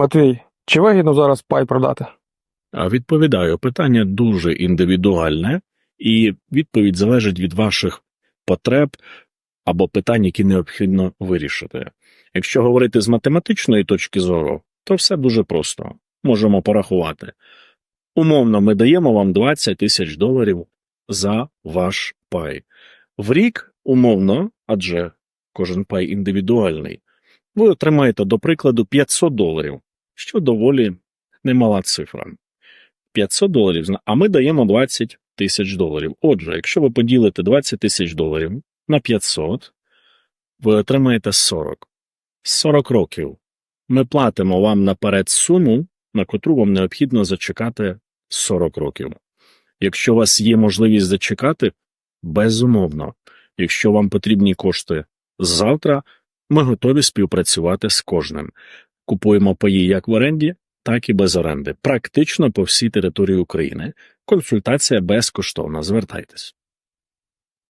Матвій, чи вигідно зараз пай продати? Відповідаю, питання дуже індивідуальне, і відповідь залежить від ваших потреб або питань, які необхідно вирішити. Якщо говорити з математичної точки зору, то все дуже просто. Можемо порахувати. Умовно, ми даємо вам 20 тисяч доларів за ваш пай. В рік, умовно, адже кожен пай індивідуальний, ви отримаєте, до прикладу, 500 доларів, що доволі немала цифра. 500 доларів, а ми даємо 20 тисяч доларів. Отже, якщо ви поділите 20 тисяч доларів на 500, ви отримаєте 40. 40 років. Ми платимо вам наперед суму, на котру вам необхідно зачекати 40 років. Якщо у вас є можливість зачекати, безумовно. Якщо вам потрібні кошти завтра, ми готові співпрацювати з кожним. Купуємо паї як в оренді, так і без оренди. Практично по всій території України. Консультація безкоштовна. Звертайтесь.